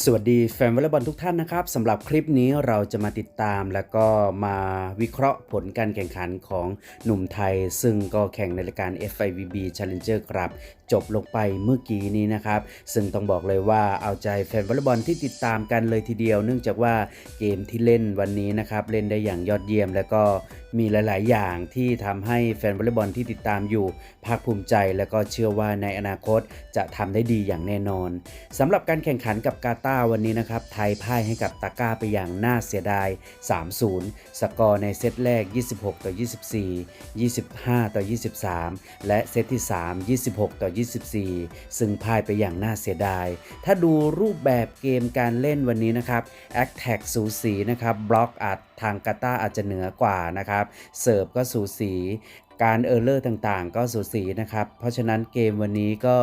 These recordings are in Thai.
สวัสดีแฟนวอลเลย์บอลทุกท่านนะครับสำหรับคลิปนี้เราจะมาติดตามแล้วก็มาวิเคราะห์ผลการแข่งขันของหนุ่มไทย ซึ่งก็แข่งในรายการ FIVB Challenger ครับ จบลงไปเมื่อกี้นี้นะครับ ซึ่งต้องบอกเลยว่าเอาใจแฟนวอลเลย์บอลที่ติดตามกันเลยทีเดียว เนื่องจากว่าเกมที่เล่นวันนี้นะครับเล่นได้อย่างยอดเยี่ยม แล้วก็มีหลาย ๆ อย่างที่ทำให้แฟนวอลเลย์บอลที่ติดตามอยู่ภาคภูมิใจ แล้วก็เชื่อว่าในอนาคตจะทำได้ดีอย่างแน่นอนสำหรับการแข่งขันกับกาตาร์วันนี้นะครับ ไทยพ่ายให้กับตาก้าไปอย่างน่าเสียดาย 3-0 สกอร์ในเซตแรก 26 ต่อ 24 25 ต่อ 23 และเซตที่ 3 26 ต่อ 24 ซึ่งพ่ายไปอย่างน่าเสียดาย ถ้าดูรูปแบบเกมการเล่นวันนี้นะครับแอคแท็กสูสีนะครับบล็อกอัดทางกาตาอาจจะเหนือกว่านะครับ เสิร์ฟก็สูสี การเออร์เลอร์ต่างๆ ก็สูสีนะครับ เพราะฉะนั้นเกมวันนี้ก็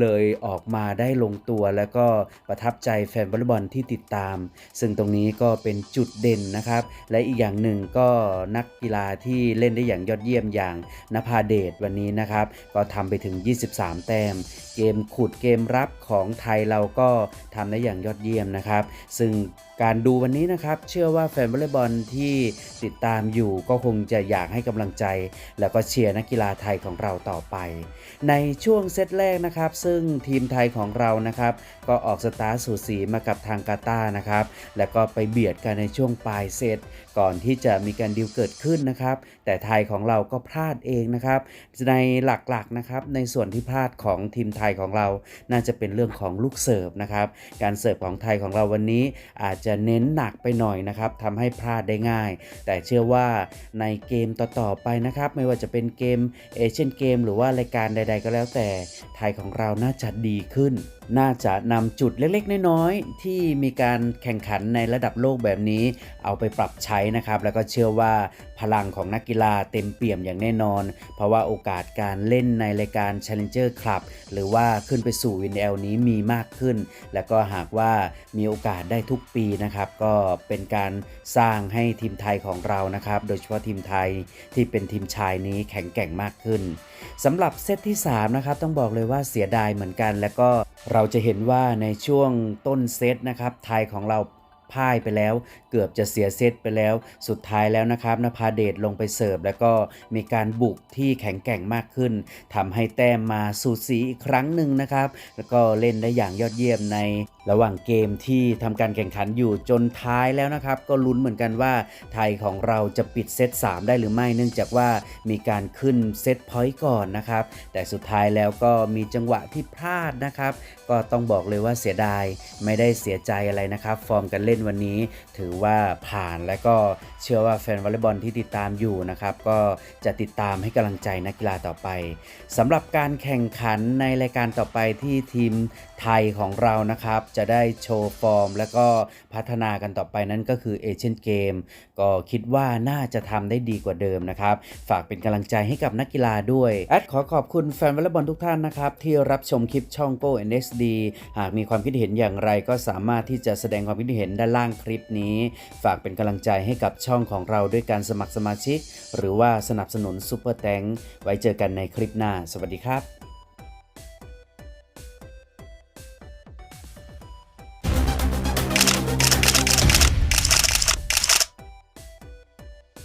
เลยออกมาได้ลงตัว แล้วก็ประทับใจแฟนวอลบอลที่ติดตาม ซึ่งตรงนี้ก็เป็นจุดเด่นนะครับ และอีกอย่างหนึ่งก็นักกีฬาที่เล่นได้อย่างยอดเยี่ยมอย่างนภาเดชวันนี้นะครับ ก็ทำไปถึง 23 แต้ม เกมขุดเกมรับของไทยเราก็ทำได้อย่างยอดเยี่ยมนะครับ ซึ่งการดูวันนี้นะครับ เชื่อว่าแฟนวอลเลย์บอลที่ติดตามอยู่ก็คงจะอยากให้กำลังใจ แล้วก็เชียร์นักกีฬาไทยของเราต่อไป ในช่วงเซตแรกนะครับ ซึ่งทีมไทยของเรานะครับ ก็ออกสตาร์สูสีมากับทางกาตาร์นะครับ แล้วก็ไปเบียดกันในช่วงปลายเซตก่อนที่จะมีการดิวเกิดขึ้นนะครับ แต่ไทยของเราก็พลาดเองนะครับ ในหลักๆนะครับในส่วนที่พลาดของทีมไทยของเรา น่าจะเป็นเรื่องของลูกเสิร์ฟนะครับการเสิร์ฟของไทยของเราวันนี้อาจจะเน้นหนักไปหน่อยนะครับทำให้พลาดได้ง่าย แต่เชื่อว่าในเกมต่อๆไปนะครับ ไม่ว่าจะเป็นเกมเอเชียนเกมหรือว่ารายการใด ๆ ก็แล้วแต่ไทยของเราน่าจะดีขึ้นน่าจะนำจุดเล็กๆ น้อยๆ ที่มีการแข่งขันในระดับโลกแบบนี้ เอาไปปรับใช้นะครับ แล้วก็เชื่อว่าพลังของนักกีฬาเต็มเปี่ยมอย่างแน่นอน เพราะว่าโอกาสการเล่นในรายการ Challenger Club หรือว่าขึ้นไปสู่ WNL นี้มีมากขึ้น แล้วก็หากว่ามีโอกาสได้ทุกปีนะครับ ก็เป็นการสร้างให้ทีมไทยของเรานะครับ โดยเฉพาะทีมไทยที่เป็นทีมชายนี้แข็งแกร่งมากขึ้นสำหรับเซตที่3นะครับต้องบอกเลยว่าเสียดายเหมือนกัน แล้วก็ เราจะเห็นว่าในช่วงต้นเซตนะครับไทยของเรา พ่ายไปแล้ว เกือบจะเสียเซตไปแล้ว สุดท้ายแล้วนะครับนภาเดชลงไปเสิร์ฟ แล้วก็มีการบุกที่แข็งแกร่งมากขึ้นทำให้แต้มมาสูสีอีกครั้งหนึ่งนะครับ แล้วก็เล่นได้อย่างยอดเยี่ยมในระหว่างเกมที่ทำการแข่งขันอยู่จนท้ายแล้วนะครับ ก็ลุ้นเหมือนกันว่าไทยของเราจะปิดเซต3ได้หรือไม่เนื่องจากว่ามีการขึ้นเซตพอยต์ก่อนนะครับ แต่สุดท้ายแล้วก็มีจังหวะที่พลาดนะครับ ก็ต้องบอกเลยว่าเสียดายไม่ได้เสียใจอะไรนะครับ ฟอร์มการเล่นวันนี้ ถือว่าผ่านและก็เชื่อว่าแฟนวอลเลย์บอลที่ติดตามอยู่นะครับก็จะติดตามให้กำลังใจนักกีฬาต่อไปสำหรับการแข่งขันในรายการต่อไปที่ทีมไทยของเรานะครับ จะได้โชว์ฟอร์ม และก็พัฒนากันต่อไปนั้นก็คือเอเชียนเกมก็คิดว่าน่าจะทำได้ดีกว่าเดิมนะครับ ฝากเป็นกำลังใจให้กับนักกีฬาด้วยแอดขอขอบคุณแฟนวอลเลย์บอลทุกท่านนะครับ ที่รับชมคลิปช่องโป้ NSD หากมีความคิดเห็นอย่างไรก็สามารถที่จะแสดงความคิดเห็นได้านล่างคลิปนี้ ฝากเป็นกำลังใจให้กับช่องของเราด้วยการสมัครสมาชิก หรือว่าสนับสนุนซูเปอร์แตงไว้เจอกันในคลิปหน้า สวัสดีครับ